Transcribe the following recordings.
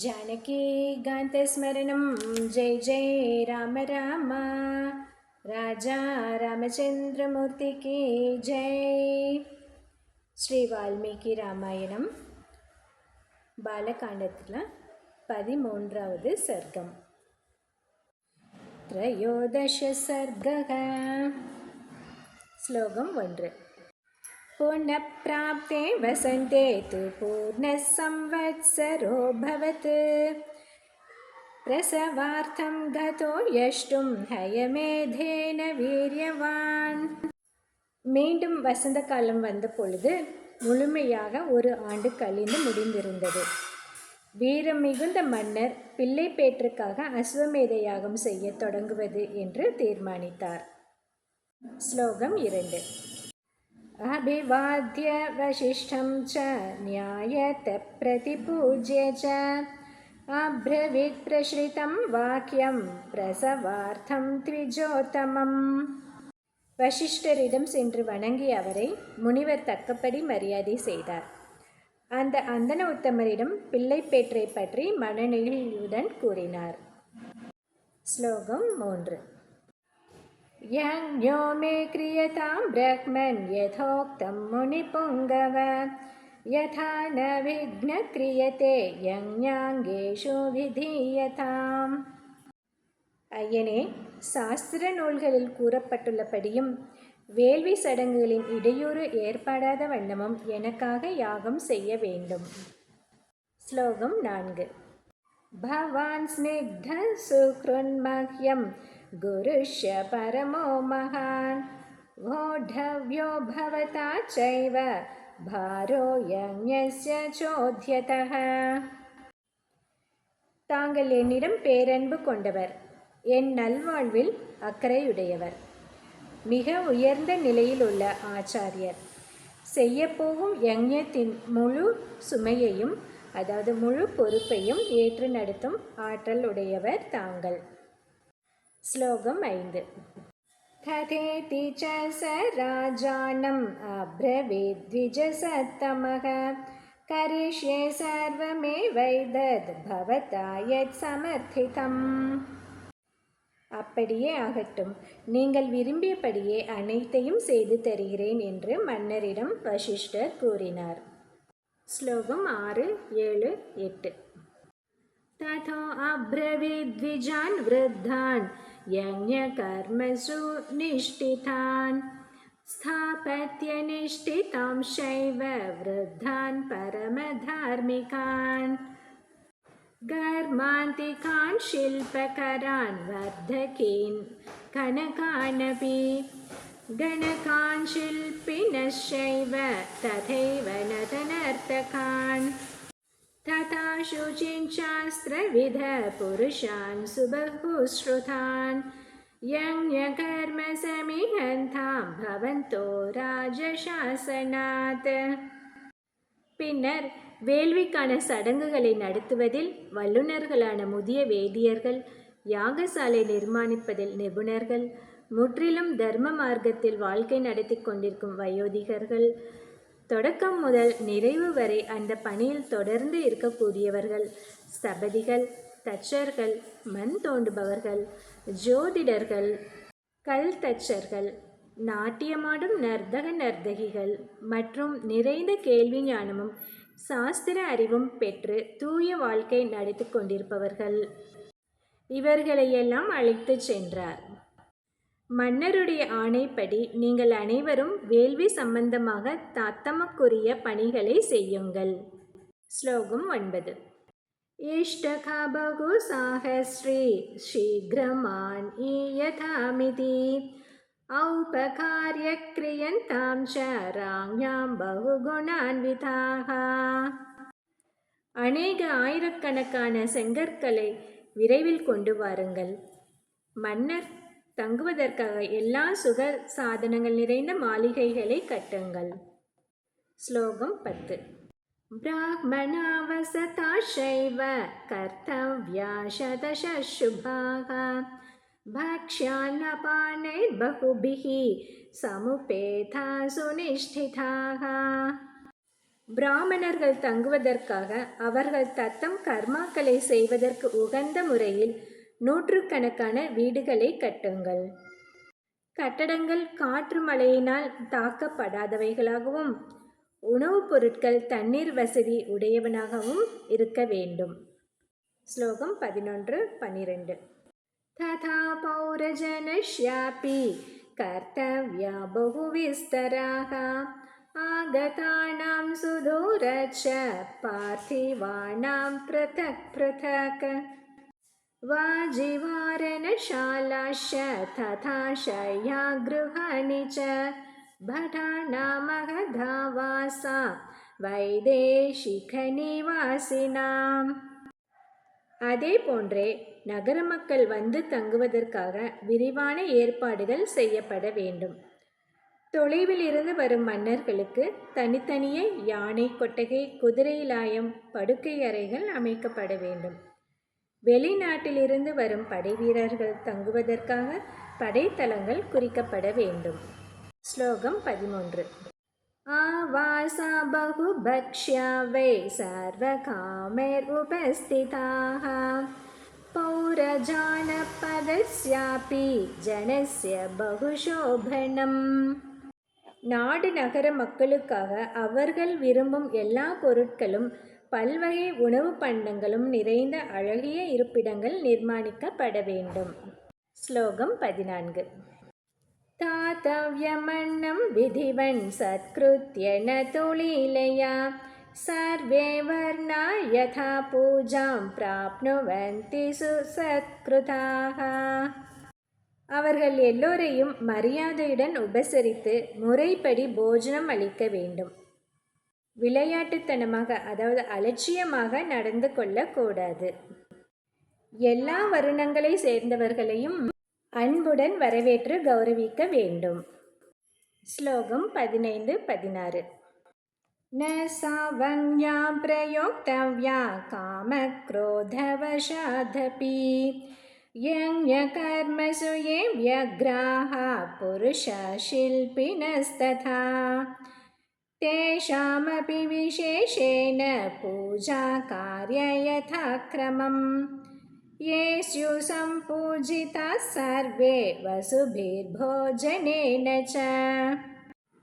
जानकीकान्तस्मरणं जय जय राम राम राजा रामचन्द्रमूर्तिके जय श्रीवाल्मीकिरामायणं बालकाण्डति पदिमून्ावद् सर्गं त्रयोदशसर्गः श्लोकं वन् सर्गः श्लोकम् ஒன்று पुनःप्राप्ते वसन्ते तु पूर्णः संवत्सरोऽभवत् प्रसवार्थं गतो यष्टुं हयमेधेन வீரியவான் மீண்டும் வசந்த காலம் வந்த பொழுது முழுமையாக ஒரு ஆண்டு கழிந்து முடிந்திருந்தது வீரம் மிகுந்த மன்னர் பிள்ளை பேற்றுக்காக அஸ்வமேத யாகம் செய்ய தொடங்குவது என்று தீர்மானித்தார் ஸ்லோகம் இரண்டு अभिवाद्य वसिष्ठं च न्यायत प्रतिपूज्य च अब्रवीत् प्रश्रितं वाक्यं प्रसवार्थं द्विजोत्तमम् வசிஷ்டரிடம் சென்று வணங்கி அவரை முனிவர் தக்கபடி மரியாதை செய்தார் அந்த அந்தன உத்தமரிடம் பிள்ளை பேற்றை பற்றி மனநிலையுடன் கூறினார் ஸ்லோகம் மூன்று यज्ञो मे क्रियतां ब्रह्मन् यथोक्तं मुनिपुङ्गव यथा न विघ्नक्रियते यज्ञाङ्गेषु विधीयताम् ஐயனே சாஸ்திர நூல்களில் கூறப்பட்டுள்ளபடியும் வேள்வி சடங்குகளின் இடையூறு ஏற்படாத வண்ணமும் எனக்காக யாகம் செய்ய வேண்டும் ஸ்லோகம் நான்கு भवान् स्निग्धसुकृन्मह्यं गुरुष्य परमो महान् वोढव्यो भवता चैव भारो यज्ञस्य चोद्यतः தாங்கள் என்னிடம் பேரன்பு கொண்டவர் என் நல்வாழ்வில் அக்கறையுடையவர் மிக உயர்ந்த நிலையில் உள்ள ஆச்சாரியர் செய்யப்போகும் யஞ்ஞத்தின் முழு சுமையையும் அதாவது முழு பொறுப்பையும் ஏற்று நடத்தும் ஆற்றல் உடையவர் தாங்கள் ஸ்லோகம் ஐந்து तथेति च स राजानम् अब्रवीद्विजसत्तमः करिष्ये सर्वमेवैदद् भवता यत् समर्थितम् அப்படியே ஆகட்டும் நீங்கள் விரும்பியபடியே அனைத்தையும் செய்து தருகிறேன் என்று மன்னரிடம் வசிஷ்டர் கூறினார் ஸ்லோகம் ஆறு ஏழு எட்டு तथो अब्रवीद्विजान् वृद्धान् यज्ञकर्मसु निष्ठितान् स्थापत्य निष्ठितां शैव वृद्धान् परमधार्मिकान् गर्मान्तिकान् शिल्पकरान् वर्धकीन् कनकानपि गणकान् शिल्पिनश्चैव तथैव नतनर्तकान् तथा शुचिञ्चास्त्रविध पुरुषान् सुबहुश्रुतान् यज्ञकर्मसमिहन्तां भवन्तो राजशासनात् பின்னர் வேள்விக்கான சடங்குகளை நடத்துவதில் வல்லுநர்களான முதிய வேதியர்கள் யாகசாலை நிர்மாணிப்பதில் நிபுணர்கள் முற்றிலும் தர்ம மார்க்கத்தில் வாழ்க்கை நடத்தி கொண்டிருக்கும் வயோதிகர்கள் தொடக்கம் முதல் நிறைவு வரை அந்த பணியில் தொடர்ந்து இருக்கக்கூடியவர்கள் ஸ்தபதிகள் தச்சர்கள் மண் தோண்டுபவர்கள் ஜோதிடர்கள் கல் தச்சர்கள் நாட்டியமாடும் நர்த்தக நர்த்தகிகள் மற்றும் நிறைந்த கேள்வி ஞானமும் சாஸ்திர அறிவும் பெற்று தூய வாழ்க்கை நடத்தி கொண்டிருப்பவர்கள். இவர்களையெல்லாம் அழைத்து சென்றார். மன்னருடைய ஆணைப்படி நீங்கள் அனைவரும் வேள்வி சம்பந்தமாக தத்தமக்குரிய பணிகளை செய்யுங்கள் ஸ்லோகம் ஒன்பது इष्टका बहु साहस्री शीघ्रमान् ईयथामिति औपकार्यक्रियन्तां च राज्ञां बहुगुणान्विताः அநேக ஆயிரக்கணக்கான செங்கற்களை விரைவில் கொண்டு வாருங்கள் மன்னர் தங்குவதற்காக எல்லா சுக சாதனங்கள் நிறைந்த மாளிகைகளை கட்டுங்கள் ஸ்லோகம் பத்து ब्राह्मणावसताशैव कर्तव्या शतशुभाः भक्ष्यान्नपानैर्बहुभिः समुपेता सुनिष्ठिताः பிராமணர்கள் தங்குவதற்காக அவர்கள் தத்தம் கர்மாக்களை செய்வதற்கு உகந்த முறையில் நூற்றுக்கணக்கான வீடுகளை கட்டுங்கள் கட்டடங்கள் காற்று மழையினால் தாக்கப்படாதவைகளாகவும் உணவுப் பொருட்கள் தண்ணீர் வசதி உடையவனாகவும் இருக்க வேண்டும் ஸ்லோகம் பதினொன்று பன்னிரெண்டு तथा पौरजनश्यापि कर्तव्या बहुविस्तराः आगतानां सुदूरच पार्थिवानां पृथक् पृथक् वाजिवारणशालाश्च तथा शय्यागृहाणि च भटानामहधावासा வைதேஷிகநிவாசினாம் அதே போன்றே நகர மக்கள் வந்து தங்குவதற்காக விரிவான ஏற்பாடுகள் செய்யப்பட வேண்டும் தொலைவில் இருந்து வரும் மன்னர்களுக்கு தனித்தனியே யானை கொட்டகை குதிரைலாயம் படுக்கை அறைகள் அமைக்கப்பட வேண்டும் வெளிநாட்டிலிருந்து வரும் படை வீரர்கள் தங்குவதற்காக படைத்தளங்கள் குறிக்கப்பட வேண்டும் ஸ்லோகம் பதிமூன்று आवासा बहुभक्ष्या वै सर्वकामैरुपस्थिताः पौरजानपदस्यापि जनस्य बहुशोभनम् நாடு நகர மக்களுக்காக அவர்கள் விரும்பும் எல்லா பொருட்களும் பல்வகை உணவு பண்டங்களும் நிறைந்த அழகிய இருப்பிடங்கள் நிர்மாணிக்கப்பட வேண்டும் ஸ்லோகம் பதினான்கு தாத்தவ்யமன்னம் விதிவன் சத்கிருத்ய ந துளீலயா सर्वे वर्णा यथा पूजां प्राप्नुवन्ति सुसत्कृताः அவர்கள் எல்லோரையும் மரியாதையுடன் உபசரித்து முறைப்படி போஜனம் அளிக்க வேண்டும் விளையாட்டுத்தனமாக அதாவது அலட்சியமாக நடந்து கொள்ளக்கூடாது எல்லா வருணங்களை சேர்ந்தவர்களையும் அன்புடன் வரவேற்று கௌரவிக்க வேண்டும் ஸ்லோகம் பதினைந்து பதினாறு न सावन्या प्रयोक्तव्या कामक्रोधवशादपि यज्ञकर्मसु ये व्यग्राः पुरुषशिल्पिनस्तथा तेषामपि विशेषेण पूजाकार्य यथाक्रमम् ये स्युः सम्पूजिताः सर्वे वसुभिर्भोजनेन च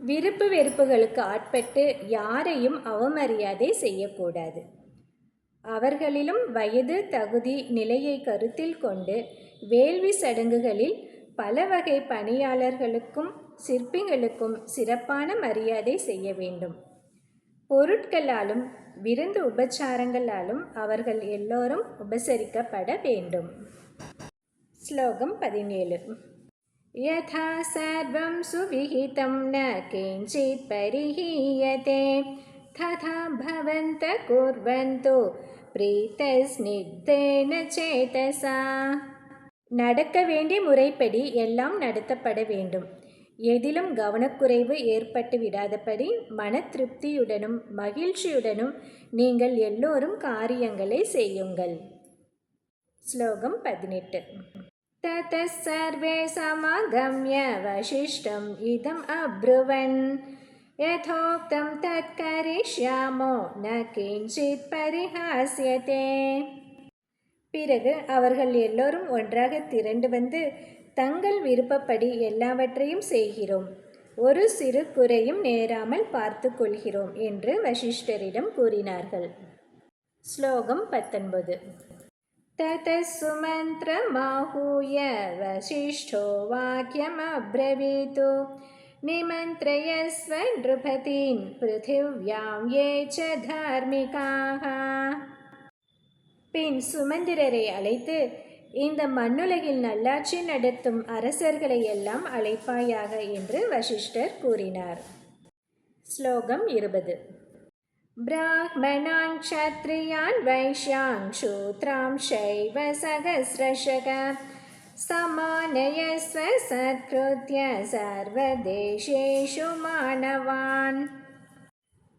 விருப்பு வெறுப்புகளுக்கு ஆட்பட்டு யாரையும் அவமரியாதை செய்யக்கூடாது அவர்களிலும் வயது தகுதி நிலையை கருத்தில் கொண்டு வேள்வி சடங்குகளில் பல வகை பணியாளர்களுக்கும் சிற்பிகளுக்கும் சிறப்பான மரியாதை செய்ய வேண்டும் பொருட்களாலும் விருந்து உபச்சாரங்களாலும் அவர்கள் எல்லோரும் உபசரிக்கப்பட வேண்டும் ஸ்லோகம் பதினேழு यथा सर्वं सुविहितं न किञ्चित् परिहीयते तथा भवन्तः कुर्वन्तु प्रीतस्निग्धेन சேதசா நடக்க வேண்டிய முறைப்படி எல்லாம் நடத்தப்பட வேண்டும் எதிலும் கவனக்குறைவு ஏற்பட்டு விடாதபடி மன திருப்தியுடனும் மகிழ்ச்சியுடனும் நீங்கள் எல்லோரும் காரியங்களை செய்யுங்கள் ஸ்லோகம் பதினெட்டு ततः सर्वे समागम्य वसिष्ठम् इदम् अब्रुवन् यथोक्तं तत् करिष्यामो न किञ्चित् परिहास्यते பிறகு அவர்கள் எல்லோரும் ஒன்றாக திரண்டு வந்து தங்கள் விருப்பப்படி எல்லாவற்றையும் செய்கிறோம் ஒரு சிறு குறையும் நேராமல் பார்த்து கொள்கிறோம் என்று வசிஷ்டரிடம் கூறினார்கள் ஸ்லோகம் பத்தொன்பது ततः सुमन्त्रमाहूय वसिष्ठो वाक्यमब्रवीतु निमन्त्रयस्व नृपतीन् पृथिव्यां ये च धार्मिकाः பின் சுமந்திரரை அழைத்து இந்த மண்ணுலகில் நல்லாட்சி நடத்தும் அரசர்களை எல்லாம் அழைப்பாயாக என்று வசிஷ்டர் கூறினார். ஸ்லோகம் இருபது. பிராமணான் க்ஷத்ரியான் வைஷ்யான் சூத்ராம் சைவ சகசிரஷக. சமானயஸ்வ சத்ருத்ய சர்வதேசேஷு மாணவான்.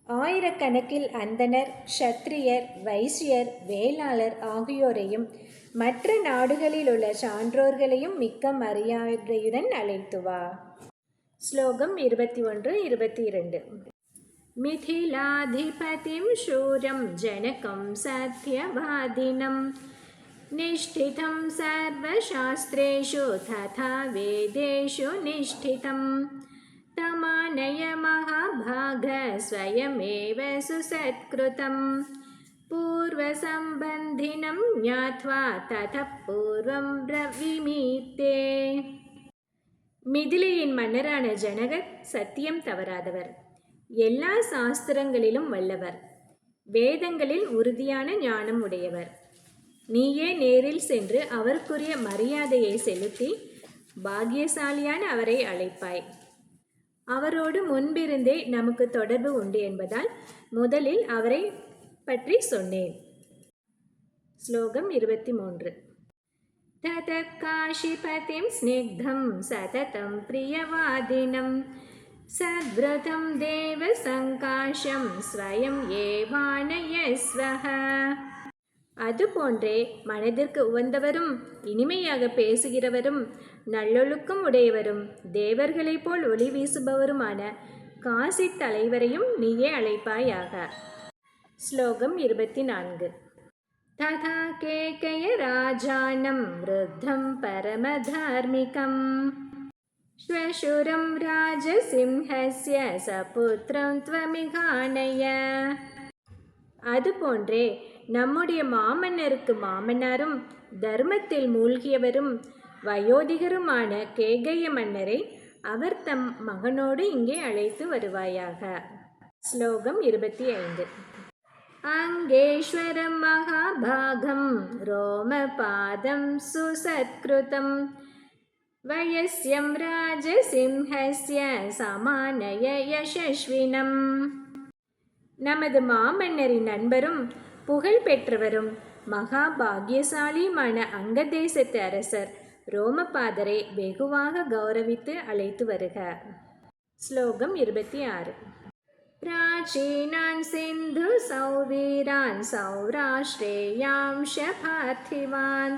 ஆயிரக்கணக்கில் அந்தனர் க்ஷத்ரியர் வைசியர் வேளாளர் ஆகியோரையும் மற்ற நாடுகளில் உள்ள சான்றோர்களையும் மிக்க மரியாதையுடன் அழைத்து வா ஸ்லோகம் இருபத்தி ஒன்று இருபத்தி இரண்டு मिथिलाधिपतिं शूरं जनकं सत्यवादिनं निष्ठितं सर्वशास्त्रेषु तथा वेदेषु निष्ठितं तमानय महाभाग स्वयमेव सुसत्कृतं पूर्वसम्बन्धिनं ज्ञात्वा ततः पूर्वं ब्रवीमीते மிதிலையின் மன்னரான ஜனகர் சத்தியம் தவறாதவர் எல்லா சாஸ்திரங்களிலும் வல்லவர் வேதங்களில் உறுதியான ஞானம் உடையவர் நீயே நேரில் சென்று அவருக்குரிய மரியாதையை செலுத்தி பாக்கியசாலியான அவரை அழைப்பாய் அவரோடு முன்பிருந்தே நமக்கு தொடர்பு உண்டு என்பதால் முதலில் அவரை பற்றி சொன்னேன் ஸ்லோகம் இருபத்தி மூன்று ततः काशीपतिं स्निग्धं सततं प्रियवादिनं सद्व्रतं देवसङ्काशं स्वयं एवानयस्वः அதுபோன்றே மனதிற்கு உவந்தவரும் இனிமையாக பேசுகிறவரும் நல்லொழுக்கம் உடையவரும் தேவர்களைப் போல் ஒளி வீசுபவருமான காசி தலைவரையும் நீயே அழைப்பாயாக ஸ்லோகம் இருபத்தி நான்கு तथा केकयराजानं वृद्धं परमधार्मिकं श्वशुरं राजसिंहस्य सपुत्रं त्वमिघानय அதுபோன்றே நம்முடைய மாமன்னருக்கு மாமன்னாரும் தர்மத்தில் மூழ்கியவரும் வயோதிகருமான கேகய மன்னரை அவர் தம் மகனோடு இங்கே அழைத்து வருவாயாக ஸ்லோகம் இருபத்தி ஐந்து अङ्गेश्वरं महाभागं रोमपादं सुसत्कृतं वयस्यं राजसिंहस्य சமானய யசஸ்வினம் நமது மாமன்னரின் நண்பரும் புகழ் பெற்றவரும் மகா பாக்கியசாலியுமான அங்கதேசத்து அரசர் ரோமபாதரை வெகுவாக கௌரவித்து அழைத்து வருக ஸ்லோகம் இருபத்தி ஆறு प्राचीनान् सिन्धुसौवीरान् सौराष्ट्रेयांश पार्थिवान्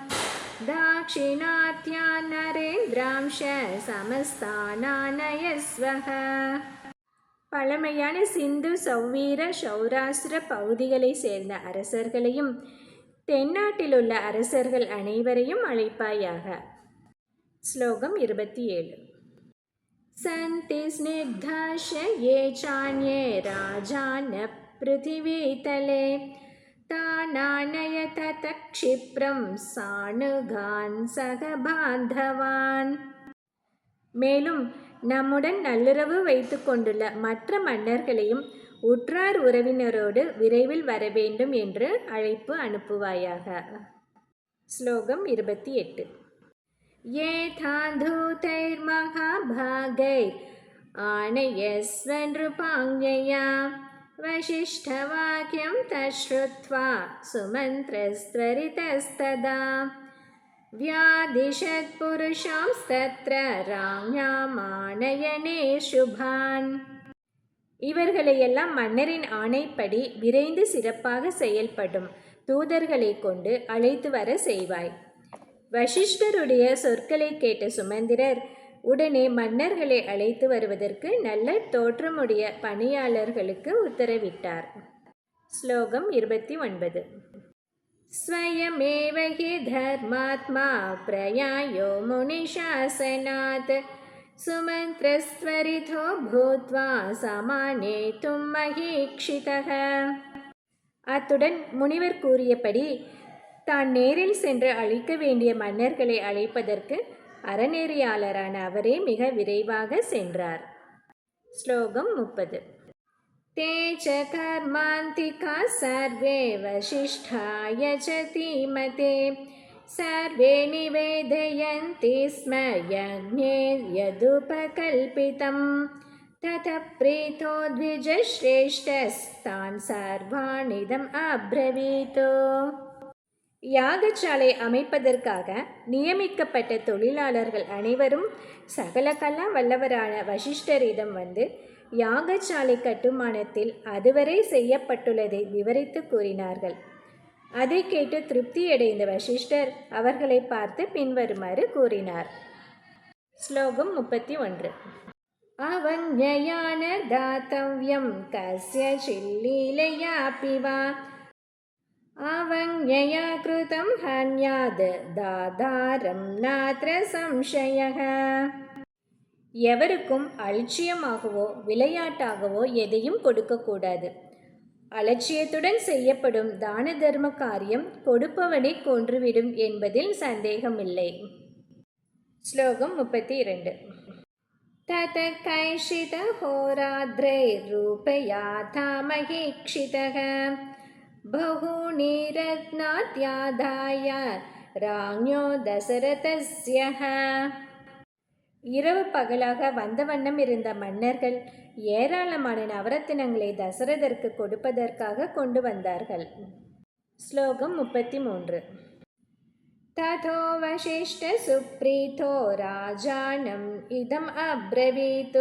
दाक्षिणात्यान् नरेन्द्रांश சமஸ்தானானயஸ்வக பழமையான சிந்து சௌவீர சௌராஷ்டிர பகுதிகளை சேர்ந்த அரசர்களையும் தென்னாட்டிலுள்ள அரசர்கள் அனைவரையும் அழைப்பாயாக ஸ்லோகம் இருபத்தி ஏழு. सन्ति स्निग्धाश्च சான்யே चान्ये राजानः पृथिवीतले तानानय ततः क्षिप्रं சாணுகான் சக பாந்தவான் மேலும் நம்முடன் நல்லுறவு வைத்து கொண்டுள்ள மற்ற மன்னர்களையும் உற்றார் உறவினரோடு விரைவில் வர வேண்டும் என்று அழைப்பு அனுப்புவாயாக. ஸ்லோகம் இருபத்தி எட்டு. येथा धूतैर्महाभागैर् आनयस्व नृपाङ्गया वसिष्ठवाक्यं तच्छ्रुत्वा सुमन्त्रस्त्वरितस्तदा व्यादिशत्पुरुषांस्तत्र ராம்யாமானயனே சுபான் இவர்களையெல்லாம் மன்னரின் ஆணைப்படி விரைந்து சிறப்பாக செயல்படும் தூதர்களை கொண்டு அழைத்து வர செய்வாய் வசிஷ்டருடைய சொற்களை கேட்ட சுமந்திரர் உடனே மன்னர்களை அழைத்து வருவதற்கு நல்ல தோற்றமுடைய பணியாளர்களுக்கு உத்தரவிட்டார் ஸ்லோகம் இருபத்தி ஒன்பது स्वयमेव हि धर्मात्मा प्रयायो मुनिशासनात् सुमन्त्रस्त्वरितो भूत्वा समानेतुं महीक्षितः அத்துடன் முனிவர் கூறியபடி தான் நேரில் சென்று அழிக்க வேண்டிய மன்னர்களை அழைப்பதற்கு அறநெறியாளரான அவரே மிக விரைவாக சென்றார் ஸ்லோகம் முப்பது ते च कर्मान्तिका सर्वे वसिष्ठाय च धीमते सर्वे निवेदयन्ति स्म यज्ञे यदुपकल्पितं ततः प्रीतो द्विजश्रेष्ठस्तान् सर्वानिदम् अब्रवीतो யாகசாலை அமைப்பதற்காக நியமிக்கப்பட்ட தொழிலாளர்கள் அனைவரும் சகல கலா வல்லவரான வசிஷ்டரிடம் வந்து யாகசாலை கட்டுமானத்தில் அதுவரை செய்யப்பட்டுள்ளதை விவரித்து கூறினார்கள். அதை கேட்டு திருப்தியடைந்த வசிஷ்டர் அவர்களை பார்த்து பின்வருமாறு கூறினார். ஸ்லோகம் முப்பத்தி ஒன்று. அவஞயான தாத்தவியம் கசிய சில்லீலையாபி வா अवज्ञया कृतं हन्याद् दादारं नात्र संशयः எவருக்கும் அலட்சியமாகவோ விளையாட்டாகவோ எதையும் கொடுக்கக்கூடாது அலட்சியத்துடன் செய்யப்படும் தான தர்ம காரியம் கொடுப்பவனை கொன்றுவிடும் என்பதில் சந்தேகமில்லை ஸ்லோகம் முப்பத்தி இரண்டு तत कैषितहोराद्रैरूपयाथामहीक्षितः बहूनि रत्नात्यादाय राज्ञो दशरथस्यः இரவு பகலாக வந்த வண்ணம் இருந்த மன்னர்கள் ஏராளமான நவரத்தினங்களை தசரதற்கு கொடுப்பதற்காக கொண்டு வந்தார்கள் ஸ்லோகம் முப்பத்தி மூன்று तथो वसिष्ठसुप्रीतो राजानम् इदम् अब्रवीत्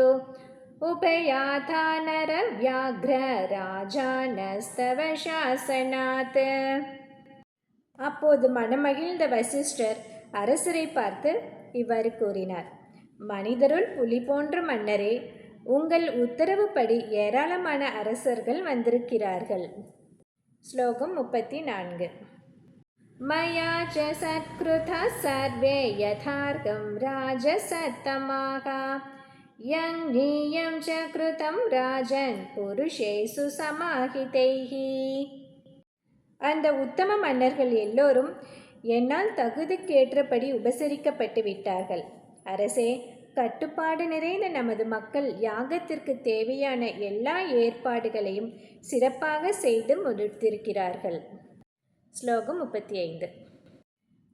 उपयाथा नरव्याघ्र राजानस्तव शासनात् அப்போது மனமகிழ்ந்த வசிஷ்டர் அரசரை பார்த்து இவ்வாறு கூறினார் மனிதருள் புலி போன்ற மன்னரே உங்கள் உத்தரவுப்படி ஏராளமான அரசர்கள் வந்திருக்கிறார்கள் ஸ்லோகம் முப்பத்தி நான்கு मया च सत्कृतः सर्वे यथार्हं राजसत्तमाः यङ्गीयं च कृतं राजन् पुरुषेषु समाहितैः அந்த உத்தம மன்னர்கள் எல்லோரும் என்னால் தகுதிக்கேற்றபடி உபசரிக்கப்பட்டு விட்டார்கள் அரசே கட்டுப்பாடு நிறைந்த நமது மக்கள் யாகத்திற்கு தேவையான எல்லா ஏற்பாடுகளையும் சிறப்பாக செய்து முடித்திருக்கிறார்கள் श्लोकं मुपति ऐन्द्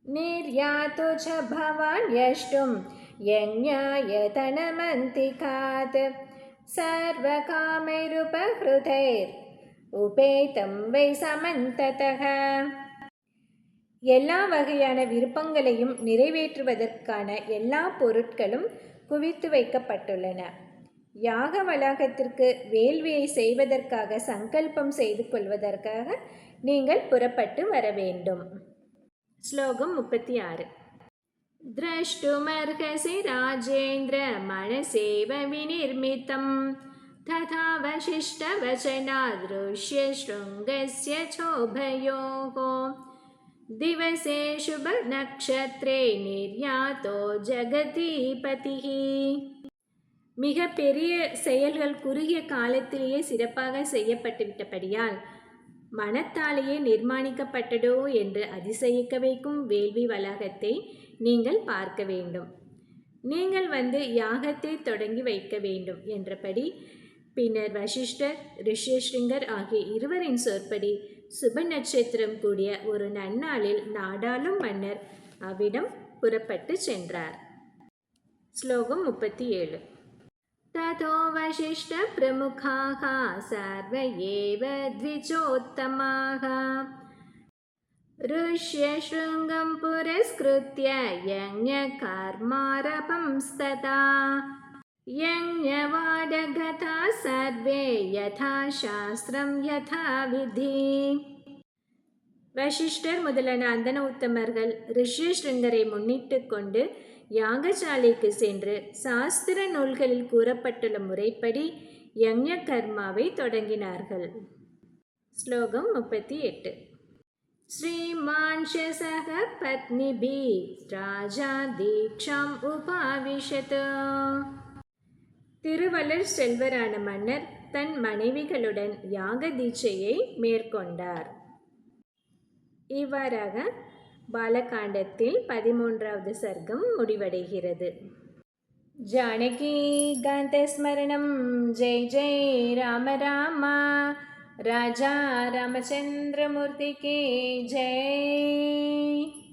निर्यातो च भवान् यष्टुं यज्ञायतनमन्तिकात् सर्वकामैरुपहृतैर् உபேதம் வை சமந்ததக எல்லா வகையான விருப்பங்களையும் நிறைவேற்றுவதற்கான எல்லா பொருட்களும் குவித்து வைக்கப்பட்டுள்ளன யாக வளாகத்திற்கு வேள்வியை செய்வதற்காக சங்கல்பம் செய்து கொள்வதற்காக நீங்கள் புறப்பட்டு வர வேண்டும் ஸ்லோகம் முப்பத்தி ஆறு द्रष्टुमर्हसि राजेन्द्र मनसेव विनिर्मितं तथा वशिष्ठवचनादृश्य शृङ्गस्य चोभयोः दिवसे शुभनक्षत्रे निर्यातो ஜெகதீபதிः மிக பெரிய செயல்கள் குறுகிய காலத்திலேயே சிறப்பாக செய்யப்பட்டுவிட்டபடியால் மனத்தாலேயே நிர்மாணிக்கப்பட்டதோ என்று அதிசயிக்க வைக்கும் வேள்வி வளாகத்தை நீங்கள் பார்க்க வேண்டும் நீங்கள் வந்து யாகத்தை தொடங்கி வைக்க வேண்டும் என்றபடி பின்னர் வசிஷ்டர் ரிஷியஸ்ரிங்கர் ஆகிய இருவரின் சொற்படி சுப நட்சத்திரம் கூடிய ஒரு நன்னாளில் நாடாளும் மன்னர் அவ்விடம் புறப்பட்டு சென்றார் ஸ்லோகம் முப்பத்தி ஏழு ततो वसिष्ठप्रमुखाः सर्व एव द्विजोत्तमाः ऋष्यशृङ्गं पुरस्कृत्य यज्ञकर्मारपंस्तता यज्ञवाडगता सर्वे यथा शास्त्रं यथा विधि வசிஷ்டர் முதலான அந்தன உத்தமர்கள் ரிஷியஸ்ருங்கரை முன்னிட்டு கொண்டு யாகசாலைக்கு சென்று சாஸ்திர நூல்களில் கூறப்பட்டுள்ள முறைப்படி யஞ கர்மாவை தொடங்கினார்கள் ஸ்லோகம் முப்பத்தி எட்டு ஸ்ரீமான் சக பத்னிபி ராஜா தீக்ஷாம் உபாவிஷத் திருவள்ளர் செல்வரான மன்னர் தன் மனைவிகளுடன் யாக தீட்சையை மேற்கொண்டார். இவ்வாறாக பாலகாண்டத்தில் பதிமூன்றாவது சர்க்கம் முடிவடைகிறது. ஜானகி காந்தஸ்மரணம் ஜெய் ஜெய் ராம ராமா. राजा रामचंद्र मूर्ति की जय।